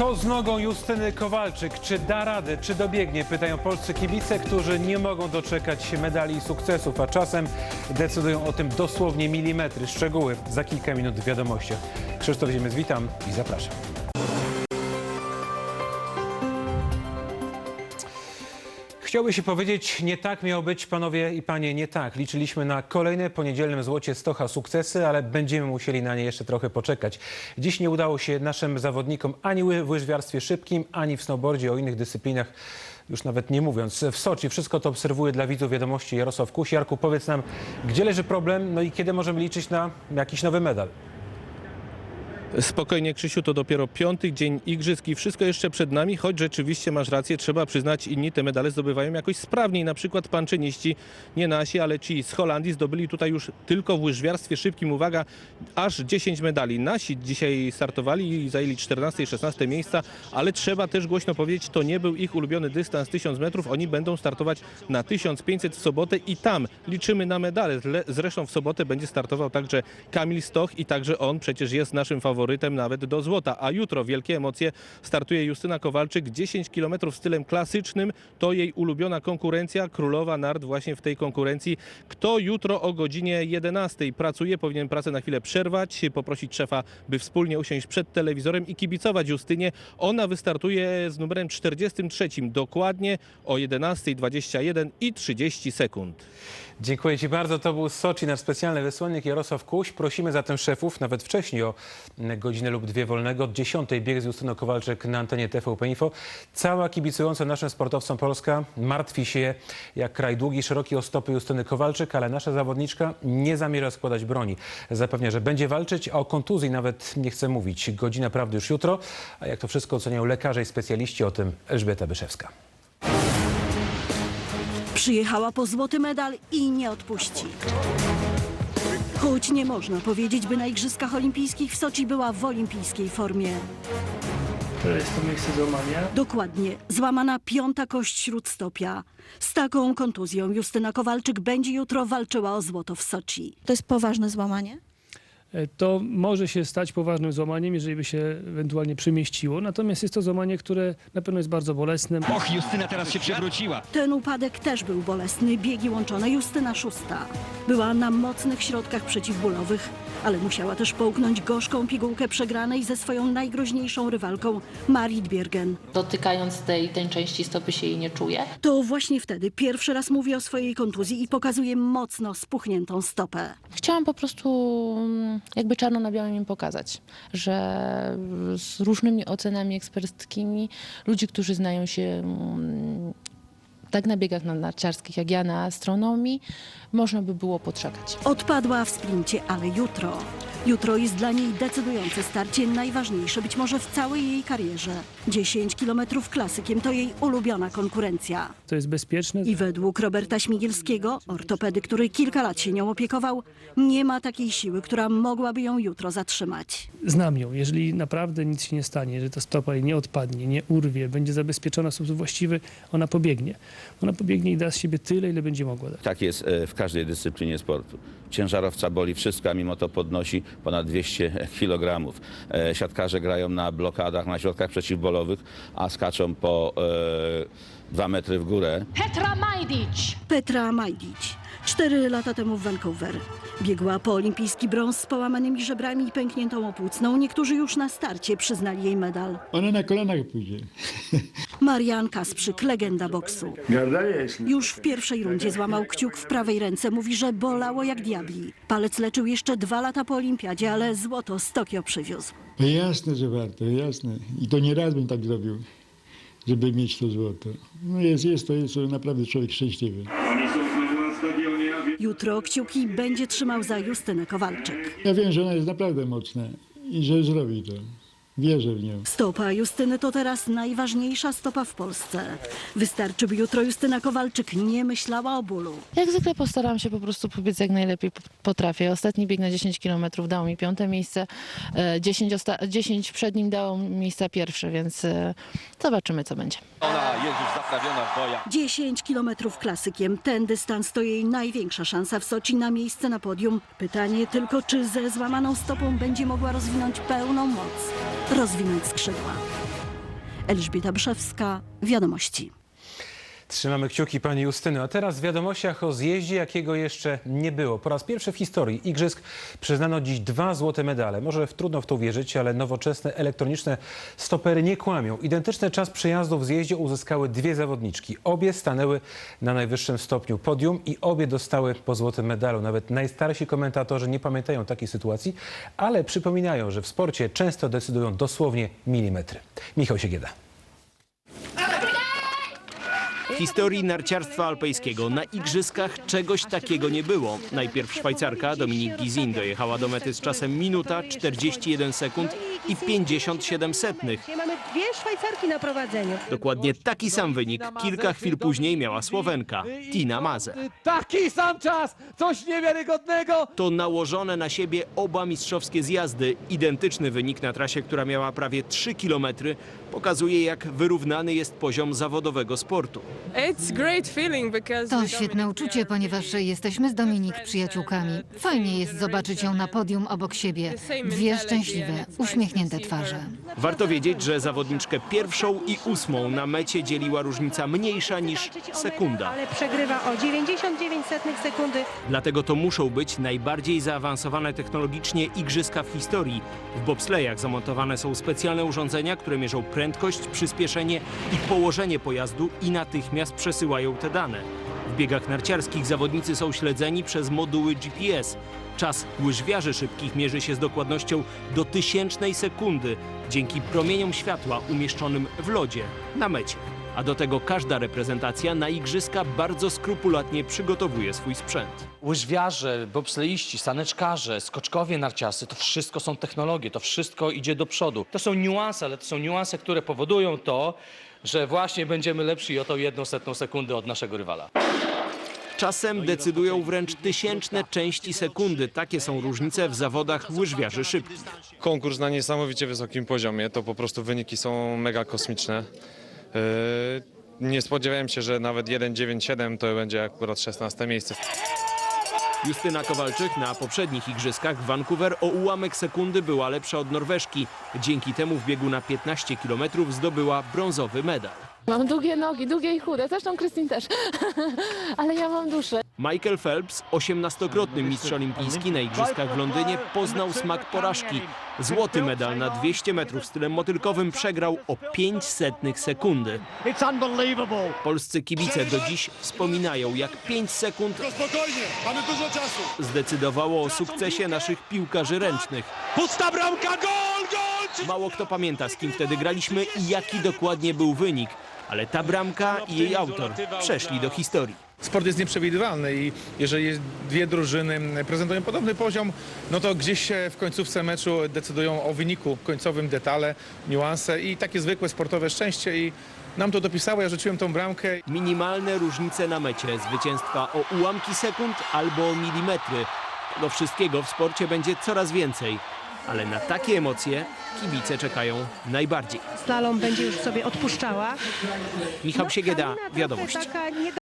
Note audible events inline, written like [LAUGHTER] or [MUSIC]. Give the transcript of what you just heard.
Co z nogą Justyny Kowalczyk? Czy da radę, czy dobiegnie? Pytają polscy kibice, którzy nie mogą doczekać się medali i sukcesów, a czasem decydują o tym dosłownie milimetry. Szczegóły za kilka minut w wiadomościach. Krzysztof Ziemiec, witam i zapraszam. Chciałby się powiedzieć, nie tak miało być, panowie i panie, nie tak. Liczyliśmy na kolejne po niedzielnym złocie Stocha sukcesy, ale będziemy musieli na nie jeszcze trochę poczekać. Dziś nie udało się naszym zawodnikom ani w łyżwiarstwie szybkim, ani w snowboardzie, o innych dyscyplinach już nawet nie mówiąc. W Soczi wszystko to obserwuje dla widzów wiadomości Jarosław Kuś. Jarku, powiedz nam, gdzie leży problem, no i kiedy możemy liczyć na jakiś nowy medal? Spokojnie, Krzysiu, to dopiero piąty dzień igrzysk i wszystko jeszcze przed nami, choć rzeczywiście masz rację, trzeba przyznać, inni te medale zdobywają jakoś sprawniej. Na przykład panczyniści, nie nasi, ale ci z Holandii zdobyli tutaj już tylko w łyżwiarstwie szybkim, uwaga, aż 10 medali. Nasi dzisiaj startowali i zajęli 14 i 16 miejsca, ale trzeba też głośno powiedzieć, to nie był ich ulubiony dystans 1000 metrów. Oni będą startować na 1500 w sobotę i tam liczymy na medale. Zresztą w sobotę będzie startował także Kamil Stoch i także on przecież jest naszym faworytem nawet do złota. A jutro wielkie emocje startuje Justyna Kowalczyk 10 km stylem klasycznym. To jej ulubiona konkurencja, królowa nart właśnie w tej konkurencji. Kto jutro o godzinie 11 pracuje, powinien pracę na chwilę przerwać, poprosić szefa, by wspólnie usiąść przed telewizorem i kibicować Justynie. Ona wystartuje z numerem 43 dokładnie o 11.21 i 30 sekund. Dziękuję Ci bardzo. To był Soczi, nasz specjalny wysłannik Jarosław Kuś. Prosimy zatem szefów, nawet wcześniej o godzinę lub dwie wolnego. Od 10 bieg z Justyną Kowalczyk na antenie TVP Info. Cała kibicująca naszym sportowcom Polska martwi się jak kraj długi, szeroki o stopy Justyny Kowalczyk, ale nasza zawodniczka nie zamierza składać broni. Zapewnia, że będzie walczyć, a o kontuzji nawet nie chce mówić. Godzina prawdy już jutro, a jak to wszystko oceniają lekarze i specjaliści, o tym Elżbieta Byszewska. Przyjechała po złoty medal i nie odpuści. Choć nie można powiedzieć, by na Igrzyskach Olimpijskich w Soczi była w olimpijskiej formie. To jest to miejsce złamania. Dokładnie, złamana piąta kość śródstopia. Z taką kontuzją Justyna Kowalczyk będzie jutro walczyła o złoto w Soczi. To jest poważne złamanie? E, To może się stać poważnym złamaniem, jeżeli by się ewentualnie przemieściło. Natomiast jest to złamanie, które na pewno jest bardzo bolesne. Och, Justyna teraz się przewróciła. Ten upadek też był bolesny. Biegi łączone Justyna Szósta. Była na mocnych środkach przeciwbólowych, ale musiała też połknąć gorzką pigułkę przegranej ze swoją najgroźniejszą rywalką Marit Biergen. dotykając tej, tej części stopy się jej nie czuje. To właśnie wtedy pierwszy raz mówi o swojej kontuzji i pokazuje mocno spuchniętą stopę. Chciałam po prostu mm, jakby czarno na białym im pokazać, że z różnymi ocenami eksperckimi, ludzi, którzy znają się mm, tak na biegach na- narciarskich jak ja na astronomii, można by było poczekać. Odpadła w sprincie, ale jutro. Jutro jest dla niej decydujące starcie, najważniejsze być może w całej jej karierze. 10 kilometrów klasykiem to jej ulubiona konkurencja. To jest bezpieczne. I według Roberta Śmigielskiego, ortopedy, który kilka lat się nią opiekował, nie ma takiej siły, która mogłaby ją jutro zatrzymać. Znam ją. Jeżeli naprawdę nic się nie stanie, jeżeli ta stopa jej nie odpadnie, nie urwie, będzie zabezpieczona w sposób właściwy, ona pobiegnie. Ona pobiegnie i da z siebie tyle, ile będzie mogła dać. Tak jest e, w każdej dyscyplinie sportu. Ciężarowca boli wszystko, a mimo to podnosi ponad 200 kg. E, Siatkarze grają na blokadach, na środkach przeciwbolowych, a skaczą po e, 2 metry w górę. Petra Majdic. Petra Majdić. Cztery lata temu w Vancouver. Biegła po olimpijski brąz z połamanymi żebrami i pękniętą opłucną. Niektórzy już na starcie przyznali jej medal. Ona na kolanach pójdzie. Marian Kasprzyk, legenda boksu. Już w pierwszej rundzie złamał kciuk w prawej ręce. Mówi, że bolało jak diabli. Palec leczył jeszcze dwa lata po olimpiadzie, ale złoto z Tokio przywiózł. Jasne, że warto, jasne. I to nie raz bym tak zrobił, żeby mieć to złoto. No jest, jest to, jest to naprawdę człowiek szczęśliwy. Jutro kciuki będzie trzymał za Justynę Kowalczyk. Ja wiem, że ona jest naprawdę mocna i że zrobi to. Wierzę w nią. Stopa Justyny to teraz najważniejsza stopa w Polsce. Wystarczy, by jutro Justyna Kowalczyk nie myślała o bólu. Jak zwykle postaram się po prostu pobiec jak najlepiej p- potrafię. Ostatni bieg na 10 km dał mi piąte miejsce, e, 10, osta- 10 przed nim dało mi miejsca pierwsze, więc e, zobaczymy co będzie. Ona jest już zaprawiona w bojach. 10 kilometrów klasykiem. Ten dystans to jej największa szansa w Soczi na miejsce na podium. Pytanie tylko, czy ze złamaną stopą będzie mogła rozwinąć pełną moc, rozwinąć skrzydła. Elżbieta Brzewska, Wiadomości. Trzymamy kciuki pani Justyny. A teraz w wiadomościach o zjeździe, jakiego jeszcze nie było. Po raz pierwszy w historii igrzysk przyznano dziś dwa złote medale. Może w- trudno w to uwierzyć, ale nowoczesne elektroniczne stopery nie kłamią. Identyczny czas przejazdu w zjeździe uzyskały dwie zawodniczki. Obie stanęły na najwyższym stopniu podium i obie dostały po złotym medalu. Nawet najstarsi komentatorzy nie pamiętają takiej sytuacji, ale przypominają, że w sporcie często decydują dosłownie milimetry. Michał Siegieda. W historii narciarstwa alpejskiego na igrzyskach czegoś takiego nie było. Najpierw Szwajcarka Dominik Gizin dojechała do mety z czasem minuta 41 sekund i 57 setnych. Mamy dwie Szwajcarki na prowadzeniu. Dokładnie taki sam wynik kilka chwil później miała Słowenka Tina Maze. Taki sam czas! Coś niewiarygodnego! To nałożone na siebie oba mistrzowskie zjazdy. Identyczny wynik na trasie, która miała prawie 3 km, pokazuje jak wyrównany jest poziom zawodowego sportu. To świetne uczucie, ponieważ jesteśmy z Dominik przyjaciółkami. Fajnie jest zobaczyć ją na podium obok siebie. Dwie szczęśliwe, uśmiechnięte twarze. Warto wiedzieć, że zawodniczkę pierwszą i ósmą na mecie dzieliła różnica mniejsza niż sekunda. Ale przegrywa o 99 setnych sekundy. Dlatego to muszą być najbardziej zaawansowane technologicznie igrzyska w historii. W bobslejach zamontowane są specjalne urządzenia, które mierzą prędkość, przyspieszenie i położenie pojazdu i natychmiast przesyłają te dane. Biegach narciarskich zawodnicy są śledzeni przez moduły GPS. Czas łyżwiarzy szybkich mierzy się z dokładnością do tysięcznej sekundy dzięki promieniom światła umieszczonym w lodzie na mecie. A do tego każda reprezentacja na igrzyska bardzo skrupulatnie przygotowuje swój sprzęt. Łyżwiarze, bobsleiści, saneczkarze, skoczkowie narciarscy, to wszystko są technologie, to wszystko idzie do przodu. To są niuanse, ale to są niuanse, które powodują to, że właśnie będziemy lepsi o tą jedną setną sekundę od naszego rywala. Czasem decydują wręcz tysięczne części sekundy. Takie są różnice w zawodach łyżwiarzy szybkich. konkurs na niesamowicie wysokim poziomie. To po prostu wyniki są mega kosmiczne. Yy, Nie spodziewałem się, że nawet 1,97 to będzie akurat 16 miejsce. Justyna Kowalczyk na poprzednich igrzyskach w Vancouver o ułamek sekundy była lepsza od Norweżki. Dzięki temu w biegu na 15 km zdobyła brązowy medal. Mam długie nogi, długie i chude, zresztą Krystyn też, [LAUGHS] ale ja mam duszę. Michael Phelps, 18-krotny mistrz olimpijski na igrzyskach w Londynie, poznał smak porażki. Złoty medal na 200 metrów stylem motylkowym przegrał o 5 setnych sekundy. Polscy kibice do dziś wspominają, jak 5 sekund Spokojnie, mamy dużo czasu. zdecydowało o sukcesie naszych piłkarzy ręcznych. Pusta bramka, gol! Mało kto pamięta, z kim wtedy graliśmy i jaki dokładnie był wynik. Ale ta bramka i jej autor przeszli do historii. Sport jest nieprzewidywalny i jeżeli dwie drużyny prezentują podobny poziom, no to gdzieś się w końcówce meczu decydują o wyniku końcowym, detale, niuanse i takie zwykłe sportowe szczęście i nam to dopisało, ja rzuciłem tą bramkę Minimalne różnice na mecie, zwycięstwa o ułamki sekund albo o milimetry. Tego wszystkiego w sporcie będzie coraz więcej. Ale na takie emocje kibice czekają najbardziej. Slalom będzie już sobie odpuszczała. Michał No, Siegieda,